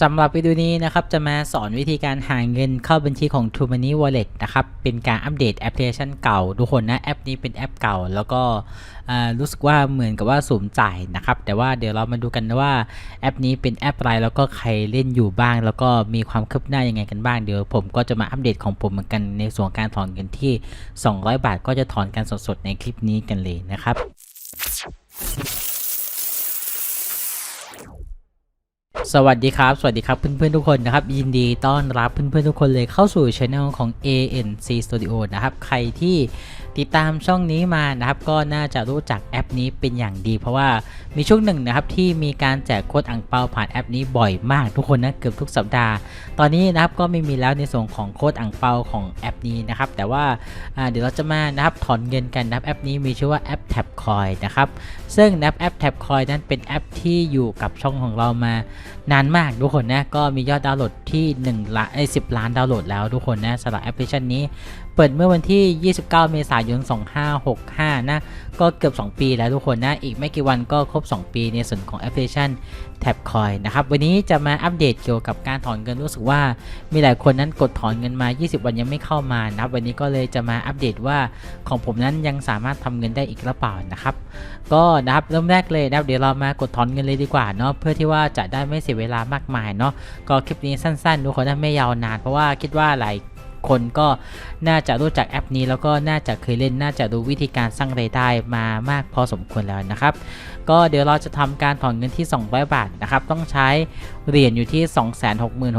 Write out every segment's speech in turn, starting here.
สำหรับวิดีโอนี้นะครับจะมาสอนวิธีการหาเงินเข้าบัญชีของ t o m o n e y Wallet นะครับเป็นการอัปเดตแอปพลิเคชันเก่า ทุกคนนะแอปนี้เป็นแอปเก่า แล้วก็รู้สึกว่าเหมือนกับว่าสูมจ่ายนะครับแต่ว่าเดี๋ยวเรามาดูกันว่าแอปนี้เป็นแอปอะไรแล้วก็ใครเล่นอยู่บ้าง แล้วก็มีความคืบหน้ายังไงกันบ้างเดี๋ยวผมก็จะมาอัปเดตของผมเหมือนกันในส่วนการถอนเงินที่ 200 บาท ก็จะถอนกันสดๆในคลิปนี้กันเลยนะครับ สวัสดีครับ สวัสดีครับเพื่อนๆทุกคนนะครับ ยินดีต้อนรับเพื่อนๆทุกคนเลยเข้าสู่ช anel ของ ANC Studio นะครับ ใครที่ติดตามช่องนี้มานะครับ ก็น่าจะรู้จักแอปนี้เป็นอย่างดี เพราะว่ามีช่วงหนึ่งนะครับที่มีการแจกโค้ดอังเปาผ่านแอปนี้บ่อยมากทุกคนนะเกือบทุกสัปดาห์ ตอนนี้นะครับก็ไม่มีแล้วในส่วนของโค้ดอังเปาของแอปนี้นะครับ แต่ว่าเดี๋ยวเราจะมานะครับถอนเงินกันนะครับแอปนี้มีชื่อว่าแอป Tap Coin นะครับซึ่งแอปแอป Tap Coin นั้นเป็นแอปที่อยู่กับช่องของเรามา นานมากทุกคนนะก็มียอดดาวน์โหลดที่1ล้านไอ้10ล้านดาวน์โหลดแล้วทุกคนนะสำหรับแอปพลิเคชันนี้ เปิดเมื่อวันที่ 29 เมษายน 2565 นะ ก็เกือบ 2 ปีแล้วทุกคนนะ อีกไม่กี่วันก็ครบ 2 ปีในส่วนของแอปพลิเคชัน Tapcoin นะครับ วันนี้จะมาอัปเดตเกี่ยวกับการถอนเงินรู้สึกว่า มีหลายคนนั้นกดถอนเงินมา 20 วันยังไม่เข้ามานะวันนี้ก็เลยจะมาอัปเดตว่าของผมนั้นยังสามารถทำเงินได้อีกหรือเปล่านะครับ ก็นะครับเริ่มแรกเลยนะเดี๋ยวเรามากดถอนเงินเลยดีกว่าเนาะเพื่อที่ว่าจะได้ไม่เสียเวลามากมายเนาะก็คลิปนี้สั้นๆทุกคนะไม่ยาวนาน เพราะว่าคิดว่าหลายคนก็น่าจะรู้จักแอปนี้แล้วก็น่าจะเคยเล่นน่าจะรู้วิธีการสร้างรายได้มามากพอสมควรแล้วนะครับ ก็เดี๋ยวเราจะทำการถอนเงินที่ 200 บาทนะครับ ต้องใช้เหรียญอยู่ที่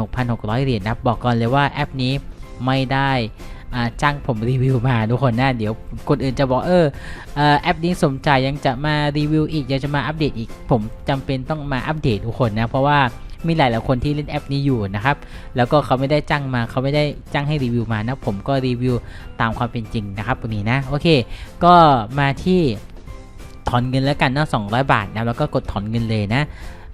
266,600 เหรียญนะบบอกก่อนเลยว่าแอปนี้ไม่ได้ จ้างผมรีวิวมาทุกคนนะเดี๋ยวคนอื่นจะบอกเออแอปนี้สมใจยังจะมารีวิวอีกยังจะมาอัปเดตอีกผมจำเป็นต้องมาอัปเดตทุกคนนะเพราะว่ามีหลายหลายคนที่เล่นแอปนี้อยู่นะครับ แล้วก็เขาไม่ได้จ้างมา เขาไม่ได้จ้างให้รีวิวมานะ ผมก็รีวิวตามความเป็นจริงนะครับวันนี้นะ โอเค ก็มาที่ถอนเงินแล้วกันนาะ200 บาทนะ แล้วก็กดถอนเงินเลยนะ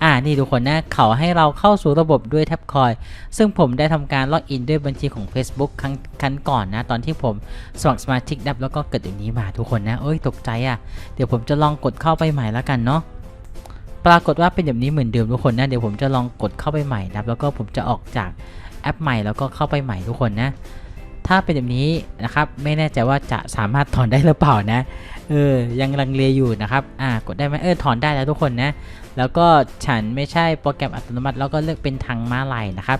อ่านี่ทุกคนนะเขาให้เราเข้าสู่ระบบด้วยแท็บคอย ซึ่งผมได้ทำการล็อกอินด้วยบัญชีของ Facebook ครั้งครั้งก่อนนะ ตอนที่ผมสมัครสมาชิกดับแล้วก็เกิดอย่างนี้มาทุกคนนะ เอ้ยตกใจอะ่ะ เดี๋ยวผมจะลองกดเข้าไปใหม่แล้วกันเนาะปรากฏว่าเป็นแบบนี้เหมือนเดิมทุกคนนะ เดี๋ยวผมจะลองกดเข้าไปใหม่นะครับแล้วก็ผมจะออกจากแอปใหม่แล้วก็เข้าไปใหม่ทุกคนนะถ้าเป็นแบบนี้นะครับไม่แน่ใจว่าจะสามารถถอนได้หรือเปล่านะ เออยังลังเลอยู่นะครับอ่ากดได้ไหมเออถอนได้แล้วทุกคนนะแล้วก็ฉันไม่ใช่โปรแกรมอัตโนมัติ แล้วก็เลือกเป็นทางม้าลายนะครับ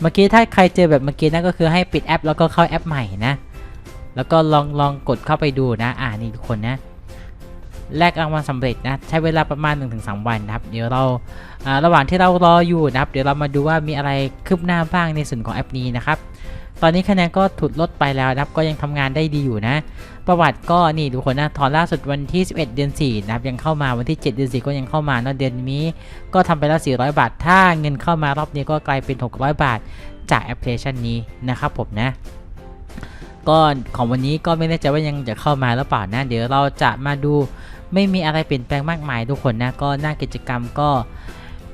เมื่อกี้ถ้าใครเจอแบบเมื่อกี้นั่นก็คือให้ปิดแอป แล้วก็เข้าแอปใหม่นะแล้วก็ลองลองกดเข้าไปดูนะอ่านี่ทุกคนนะแลกรางวัลสำเร็จนะใช้เวลาประมาณ 1-3 วันนะครับเดี๋ยวเราอ่าระหว่างที่เรารออยู่นะครับ เดี๋ยวเรามาดูว่ามีอะไรคืบหน้าบ้างในส่วนของแอปนี้นะครับ ตอนนี้คะแนนก็ถูกลดไปแล้วนะครับก็ยังทำงานได้ดีอยู่นะ ประวัติก็นี่ทุกคนนะถอนล่าสุดวันที่ 11 เดือน4นะครับยังเข้ามาวันที่ 7 เดือน4ก็ยังเข้ามาเนอะเดือนนี้ ก็ทำไปแล้ว 400 บาท ถ้าเงินเข้ามารอบนี้ก็กลายเป็น 600 บาทจากแอปพลิเคชันนี้นะครับผมนะก็ของวันนี้ก็ไม่แน่ใจว่ายังจะเข้ามาหรือเปล่านะเดี๋ยวเราจะมาดูไม่มีอะไรเปลี่ยนแปลงมากมายทุกคนนะก็หน้ากิจกรรมก็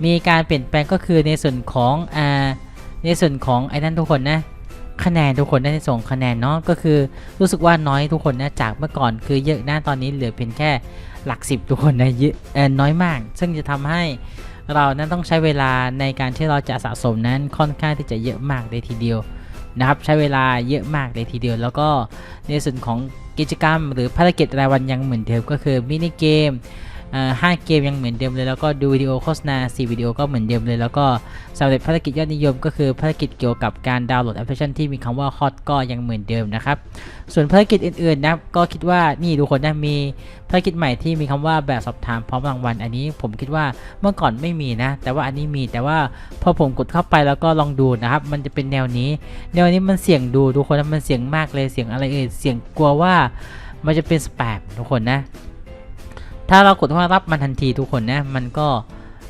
มีการเปลี่ยนแปลงก็คือในส่วนของอ่าในส่วนของไอ้นั่นทุกคนนะ คะแนนทุกคนได้ส่งคะแนนเนาะก็คือรู้สึกว่าน้อยทุกคนนะจากเมื่อก่อนคือเยอะนะตอนนี้เหลือเพียงแค่หลักสิบทุกคนนะเยอะน้อยมาก ซึ่งจะทำให้เรานั้นต้องใช้เวลาในการที่เราจะสะสมนั้นค่อนข้างที่จะเยอะมากเลยทีเดียวนะครับใช้เวลาเยอะมากเลยทีเดียว แล้วก็ในส่วนของกิจกรรม หรือภารกิจรายวันยังเหมือนเดิมก็คือมินิเกม ห้าเกมยังเหมือนเดิมเลยแล้วก็ดูวิดีโอโฆษณา 4 วิดีโอก็เหมือนเดิมเลย แล้วก็สำหรับภารกิจยอดนิยมก็คือภารกิจเกี่ยวกับการดาวน์โหลดแอปพลิเคชันที่มีคำว่า hot ก็ยังเหมือนเดิมนะครับ ส่วนภารกิจอื่นๆนะก็คิดว่านี่ทุกคนนะมีภารกิจใหม่ที่มีคำว่าแบบสอบถามพร้อมรางวัลอันนี้ผมคิดว่าเมื่อก่อนไม่มีนะ แต่ว่าอันนี้มีแต่ว่าพอผมกดเข้าไปแล้วก็ลองดูนะครับ มันจะเป็นแนวนี้ แนวนี้มันเสี่ยงดูทุกคนนะมันเสี่ยงมากเลยเสี่ยงอะไรเอ่ยเสี่ยงกลัวว่ามันจะเป็นสแปมทุกคนนะ ถ้าเรากดว่ารับมันทันทีทุกคนนะมันก็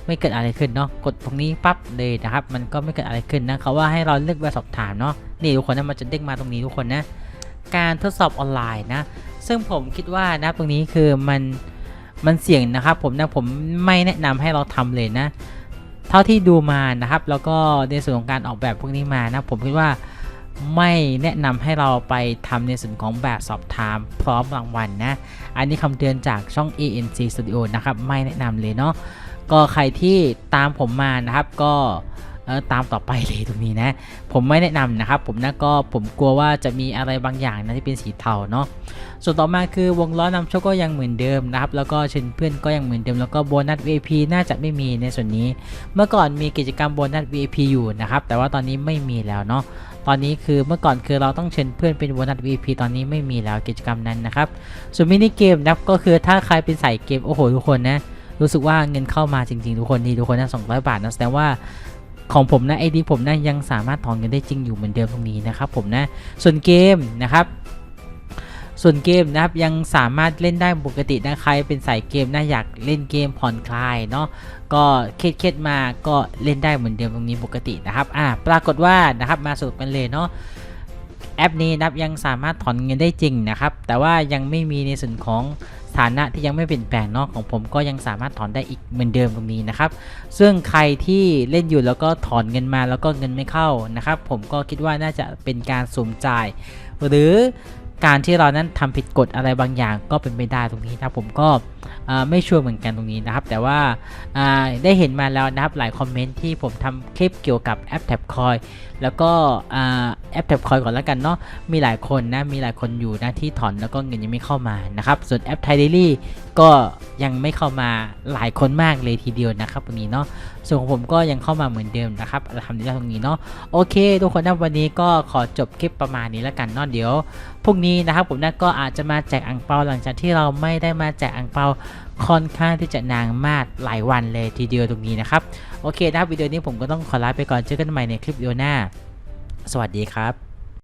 ไม่เกิดอะไรขึ้นเนาะกดตรงนี้ปั๊บเลยนะครับ มันก็ไม่เกิดอะไรขึ้นนะเขาว่าให้เราเลือกแบบสอบถามเนาะนี่ทุกคนนะมันจะเด้งมาตรงนี้ทุกคนนะ การทดสอบออนไลน์นะ ซึ่งผมคิดว่านะตรงนี้คือมันมันเสี่ยงนะครับผมนะผมไม่แนะนำให้เราทำเลยนะ เท่าที่ดูมานะครับ แล้วก็ในส่วนของการออกแบบพวกนี้มานะ ผมคิดว่า ไม่แนะนำให้เราไปทำในส่วนของแบบสอบถามพร้อมรางวัลนะ อันนี้คำเตือนจากช่อง ANC Studio นะครับ ไม่แนะนำเลยเนาะ ก็ใครที่ตามผมมานะครับก็ตามต่อไปเลยตรงนี้นะ ผมไม่แนะนำนะครับ ผมนะก็ผมกลัวว่าจะมีอะไรบางอย่างนะที่เป็นสีเทาเนาะส่วนต่อมาคือวงล้อนำโชคก็ยังเหมือนเดิมนะครับ แล้วก็เชิญเพื่อนก็ยังเหมือนเดิมแล้วก็โบนัส VIP น่าจะไม่มีในส่วนนี้ เมื่อก่อนมีกิจกรรมโบนัส VIP อยู่นะครับ แต่ว่าตอนนี้ไม่มีแล้วเนาะ ตอนนี้คือเมื่อก่อนคือเราต้องเชิญเพื่อนเป็นวันัด VP ตอนนี้ไม่มีแล้วกิจกรรมนั้นนะครับ ส่วนมินิเกมนะครับก็คือถ้าใครเป็นสายเกมโอ้โหทุกคนนะรู้สึกว่าเงินเข้ามาจริงๆ ทุกคนนี่ทุกคนนะ200บาทนะแสดงว่าของผมนะไอดีผมนะยังสามารถถอนเงินได้จริงอยู่เหมือนเดิมตรงนี้นะครับผมนะส่วนเกมนะครับ ส่วนเกมนะครับยังสามารถเล่นได้ปกตินะใครเป็นสายเกมนะอยากเล่นเกมผ่อนคลายเนาะก็เคล็ดๆมาก็เล่นได้เหมือนเดิมตรงนี้ปกตินะครับอ่าปรากฏว่านะครับมาสรุปกันเลยเนาะแอปนี้นะครับยังสามารถถอนเงินได้จริงนะครับ แต่ว่ายังไม่มีในส่วนของสถานะที่ยังไม่เปลี่ยนแปลงเนาะของผมก็ยังสามารถถอนได้อีกเหมือนเดิมตรงนี้นะครับ ซึ่งใครที่เล่นอยู่แล้วก็ถอนเงินมาแล้วก็เงินไม่เข้านะครับ ผมก็คิดว่าน่าจะเป็นการสุ่มจ่าย หรือ การที่เรานั้นทำผิดกฎอะไรบางอย่างก็เป็นไปได้ตรงนี้นะผมก็ไม่ชัวร์เหมือนกันตรงนี้นะครับ แต่ว่าได้เห็นมาแล้วนะครับหลายคอมเมนต์ที่ผมทำคลิปเกี่ยวกับแอปแท็บคอยแล้วก็แอปแท็บคอยก่อนแล้วกันเนาะมีหลายคนนะมีหลายคนอยู่นะที่ถอนแล้วก็เงินยังไม่เข้ามานะครับส่วนแอปไทเดลี่ก็ ยังไม่เข้ามาหลายคนมากเลยทีเดียวนะครับตรงนี้เนาะส่วนของผมก็ยังเข้ามาเหมือนเดิมนะครับทำดีตรงนี้เนาะโอเค ทุกคนนะวันนี้ก็ขอจบคลิปประมาณนี้แล้วกันเนาะเดี๋ยวพรุ่งนี้นะครับผมนะก็อาจจะมาแจกอังเปาหลังจากที่เราไม่ได้มาแจกอังเปาค่อนข้างที่จะนานมากหลายวันเลยทีเดียวตรงนี้นะครับโอเคนะครับวิดีโอนี้ผมก็ต้องขอลาไปก่อนเจอกันใหม่ในคลิปวิดีโอหน้า สวัสดีครับ